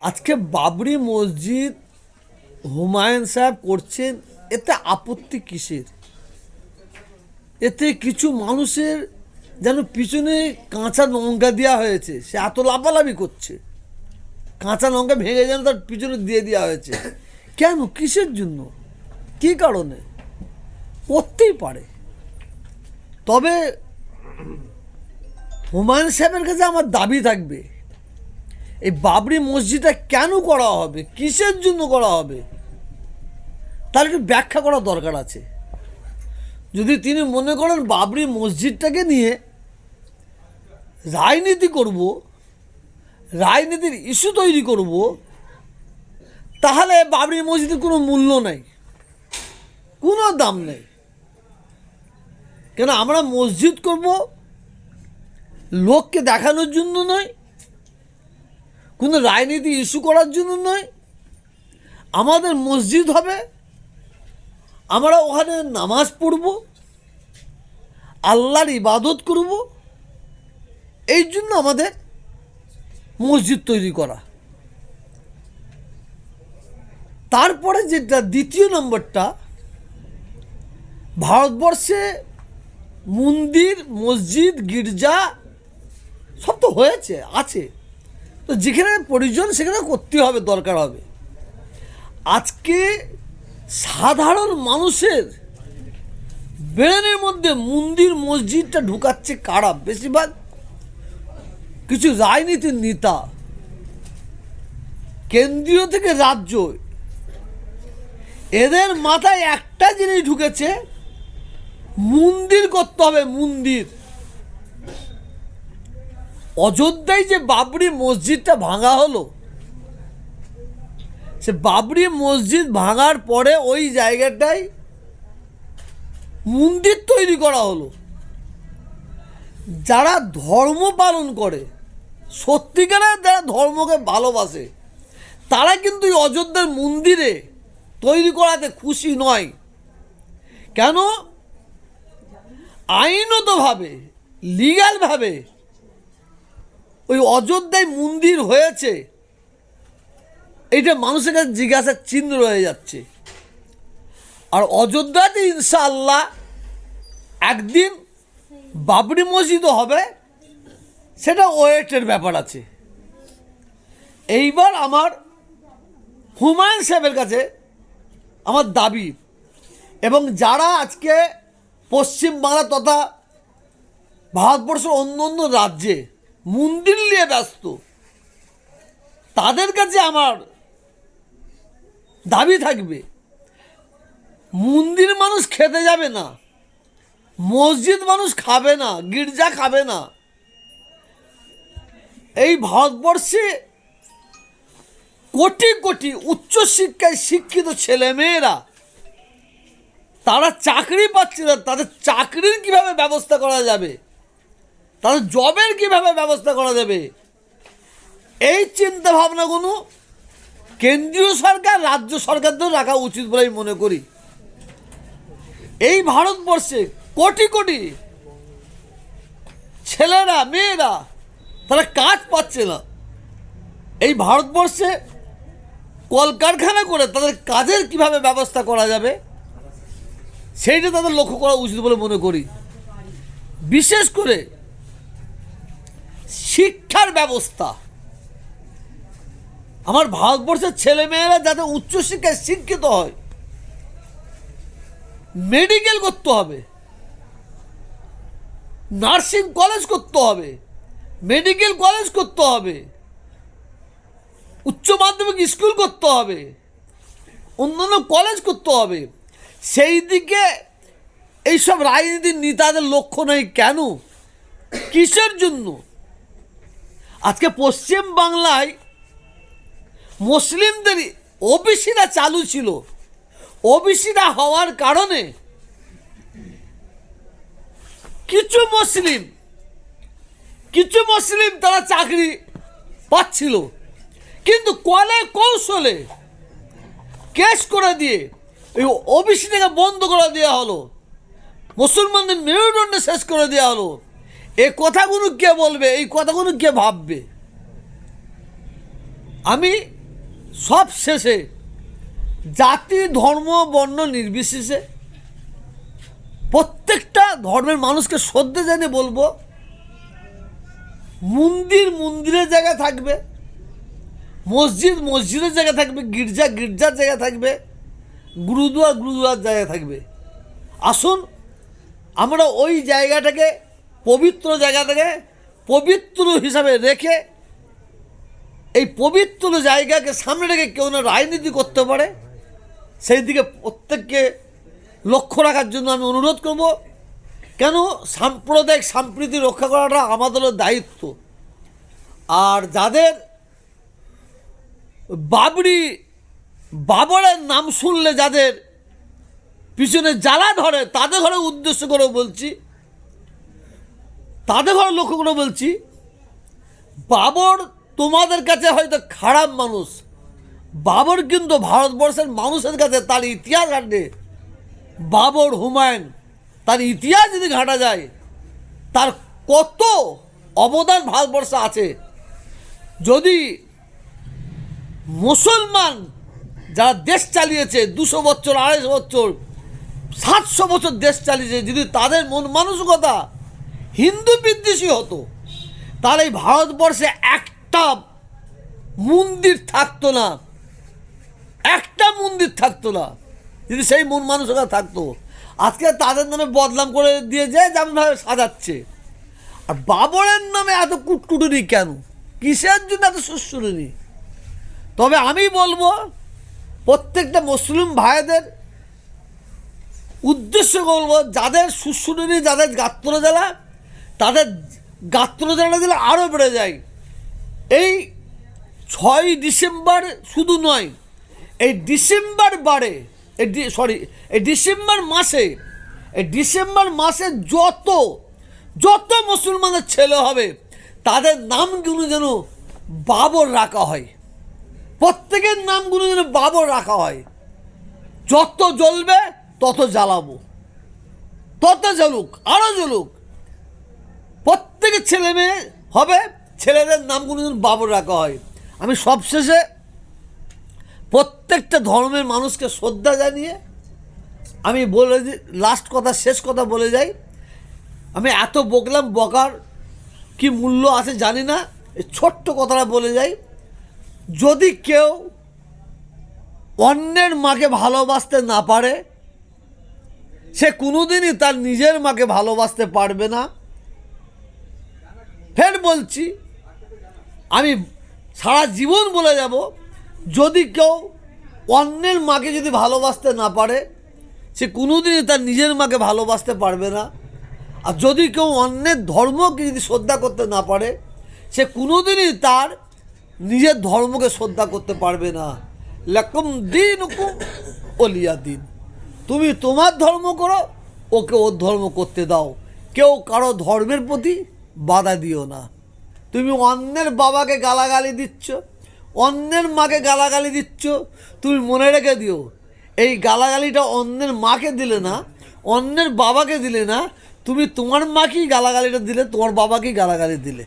আজকে বাবরি মসজিদ হুমায়ুন সাহেব করছেন, এতে আপত্তি কিসের? এতে কিছু মানুষের যেন পিছনে কাঁচা লঙ্কা দেওয়া হয়েছে, সে এত লাফালাফি করছে। কাঁচা লঙ্কা ভেঙে যেন তার পিছনে দিয়ে দেওয়া হয়েছে। কেন? কিসের জন্য? কী কারণে? করতেই পারে। তবে হুমায়ুন সাহেবের কাছে আমার দাবি থাকবে। এই বাবরি মসজিদটা কেন করা হবে? কিসের জন্য করা হবে? তার একটু ব্যাখ্যা করা দরকার আছে। যদি তিনি মনে করেন বাবরি মসজিদটাকে নিয়ে রাজনীতি করব, রাজনীতির ইস্যু তৈরি করব, তাহলে বাবরি মসজিদের কোনো মূল্য নেই, কোনো দাম নেই। কেন আমরা মসজিদ করব, লোককে দেখানোর জন্য নয় কোনো রাজনীতি ইস্যু করার জন্য নয়। আমাদের মসজিদ হবে। আমরা ওখানে নামাজ পড়ব। আল্লাহর ইবাদত করব। এই জন্য আমাদের মসজিদ তৈরি করা। তারপরে যেটা দ্বিতীয় নম্বরটা, ভারতবর্ষে মন্দির, মসজিদ, গির্জা সব তো হয়েছে, আছে। তো যেখানে প্রয়োজন, সেখানে করতে হবে, দরকার হবে। আজকে সাধারণ মানুষের ব্রেনের মধ্যে মন্দির, মসজিদটা ঢুকাচ্ছে কারা? বেশিরভাগ কিছু রাজনীতির নেতা। কেন্দ্রীয় থেকে রাজ্য। এদের মাথায় একটা জিনিস ঢুকেছে, মন্দির করতে হবে, মন্দির। অযোধ্যায় যে বাবরি মসজিদটা ভাঙা হলো, সে বাবরি মসজিদ ভাঙার পরে ওই জায়গাটায় মন্দির তৈরি করা হলো। যারা ধর্ম পালন করে, সত্যিকারের যারা ধর্মকে ভালোবাসে, তারা কিন্তু এই অযোধ্যার মন্দিরে তৈরি করাতে খুশি নয়। কেন? আইনতভাবে লিগালভাবে ওই অযোধ্যায় মন্দির হয়েছে এটা মানুষের কাছে জিজ্ঞাসার চিহ্ন রয়ে যাচ্ছে। আর অযোধ্যাতে ইনশাআল্লাহ একদিন বাবরি মসজিদও হবে, সেটা ওয়েটের ব্যাপার আছে। এইবার আমার হুমায়ুন সাহেবের কাছে আমার দাবি, এবং যারা আজকে পশ্চিমবাংলা তথা ভারতবর্ষের অন্য অন্য রাজ্যে মন্দির নিয়ে ব্যস্ত। তাদের কাছে আমার দাবি থাকবে মন্দির মানুষ খেতে যাবে না, মসজিদ মানুষ খাবে না, গির্জা খাবে না। এই ভারতবর্ষে কোটি কোটি উচ্চশিক্ষায় শিক্ষিত ছেলেমেয়েরা, তারা চাকরি পাচ্ছে না, তাদের চাকরির কীভাবে ব্যবস্থা করা যাবে? তাদের জবের কীভাবে ব্যবস্থা করা যাবে? এই চিন্তা ভাবনাগুলো কেন্দ্রীয় সরকার, রাজ্য সরকারদের রাখা উচিত বলে আমি মনে করি। এই ভারতবর্ষে কোটি কোটি ছেলেরা, মেয়েরা তারা কাজ পাচ্ছে না। এই ভারতবর্ষে কলকারখানা করে তাদের কাজের কীভাবে ব্যবস্থা করা যাবে, সেইটা তাদের লক্ষ্য করা উচিত বলে মনে করি। বিশেষ করে শিক্ষার ব্যবস্থা। আমার ভারতবর্ষের ছেলেমেয়েরা যাতে উচ্চশিক্ষায় শিক্ষিত হয় মেডিকেল করতে হবে নার্সিং কলেজ করতে হবে মেডিকেল কলেজ করতে হবে, উচ্চ মাধ্যমিক স্কুল করতে হবে, অন্যান্য কলেজ করতে হবে। সেই দিকে এইসব রাজনীতির নেতাদের লক্ষ্য নেই কেন? কিসের জন্য? আজকে পশ্চিম বাংলায় মুসলিমদের ওবিসিরা চালু ছিল। ওবিসিরা হওয়ার কারণে কিছু মুসলিম কিছু মুসলিম তারা চাকরি পাচ্ছিল। কিন্তু কলে কৌশলে কেস করে দিয়ে, এই ওবিসি থেকে বন্ধ করে দেওয়া হলো। মুসলমানদের মেরুদণ্ড শেষ করে দেওয়া হলো। এই কথাগুলো কে বলবে? এই কথাগুলো কে ভাববে? আমি সব শেষে জাতি, ধর্ম, বর্ণ নির্বিশেষে প্রত্যেকটা ধর্মের মানুষকে শ্রদ্ধা জানিয়ে বলব, মন্দির মন্দিরের জায়গায় থাকবে, মসজিদ মসজিদের জায়গায় থাকবে, গির্জা গির্জার জায়গা থাকবে, গুরুদুয়ার গুরুদুয়ার জায়গা থাকবে। আসুন, আমরা ওই জায়গাটাকে পবিত্র জায়গা থেকে পবিত্র হিসাবে রেখে এই পবিত্র জায়গাকে সামনে রেখে কেউ না রাজনীতি করতে পারে, সেই দিকে প্রত্যেককে লক্ষ্য রাখার জন্য আমি অনুরোধ করব। কেন? সাম্প্রদায়িক সম্প্রীতি রক্ষা করাটা আমাদেরও দায়িত্ব। আর যাদের বাবরি, বাবরের নাম শুনলে যাদের পিছনে জ্বালা ধরে, তাদের ঘরে উদ্দেশ্য করে বলছি তাদের ঘরে লক্ষ্য করে বলছি। বাবর তোমাদের কাছে হয়তো খারাপ মানুষ। বাবর কিন্তু ভারতবর্ষের মানুষের কাছে তার ইতিহাস ঘাটে বাবর হুমায়ুন, তার ইতিহাস যদি ঘাটা যায়, তার কত অবদান ভারতবর্ষে আছে। যদি মুসলমান যারা দেশ চালিয়েছে, দুশো বছর, আড়াইশো বছর, সাতশো বছর দেশ চালিয়েছে, যদি তাদের মন মানসিকতা হিন্দু বিদ্বেষী হতো। তাহলে এই ভারতবর্ষে একটা মন্দির থাকতো না। একটা মন্দির থাকতো না। যদি সেই মন মানসিকতা থাকতো। আজকে তাদের নামে বদনাম করে দিয়ে যায় যেমনভাবে সাজাচ্ছে। আর বাবরের নামে এত কুটকুটুরি কেন? কিসের জন্য এত সুশ্রুরি তবে আমি বলব, প্রত্যেকটা মুসলিম ভাইদের উদ্দেশ্য বলব, যাদের সুশ্রুরি যাদের গাত্র জ্বালা তাদের গাত্র জ্বালা দিলে আরও বেড়ে যায়। এই ছয় ডিসেম্বর শুধু নয়, এই ডিসেম্বর বারে, এই সরি এই ডিসেম্বর মাসে, এই ডিসেম্বর মাসে যত যত মুসলমানের ছেলে হবে, তাদের নামগুলো যেন বাবর রাখা হয়। প্রত্যেকের নামগুলো যেন বাবর রাখা হয়। যত জ্বলবে তত জ্বালাবো। তত জ্বলুক আরও জ্বলুক। প্রত্যেকের ছেলে মেয়ে হবে, ছেলেদের নামগুলো যেন বাবর রাখা হয়। আমি সবশেষে প্রত্যেকটা ধর্মের মানুষকে শ্রদ্ধা জানিয়ে আমি বলে লাস্ট কথা, শেষ কথা বলে যাই। আমি এত বকলাম বকার কি মূল্য আছে জানি না ছোট্ট কথাটা বলে যাই। যদি কেউ অন্যের মাকে ভালোবাসতে না পারে, সে কোনোদিনই তার নিজের মাকে ভালোবাসতে পারবে না। ফের বলছি, আমি সারা জীবন বলে যাব, যদি কেউ অন্যের মাকে যদি ভালোবাসতে না পারে, সে কোনোদিনই তার নিজের মাকে ভালোবাসতে পারবে না। আর যদি কেউ অন্যের ধর্মকে যদি শ্রদ্ধা করতে না পারে, সে কোনোদিনই তার নিজের ধর্মকে শ্রদ্ধা করতে পারবে না। লেকম দিন অলিয়া দিন। তুমি তোমার ধর্ম করো, ওকে ওর ধর্ম করতে দাও। কেউ কারও ধর্মের প্রতি বাধা দিও না। তুমি অন্যের বাবাকে গালাগালি দিচ্ছ, অন্যের মাকে গালাগালি দিচ্ছ, তুমি মনে রেখে দিও, এই গালাগালিটা অন্যের মাকে দিলে না, অন্যের বাবাকে দিলে না, তুমি তোমার মাকেই গালাগালিটা দিলে, তোমার বাবাকেই গালাগালি দিলে।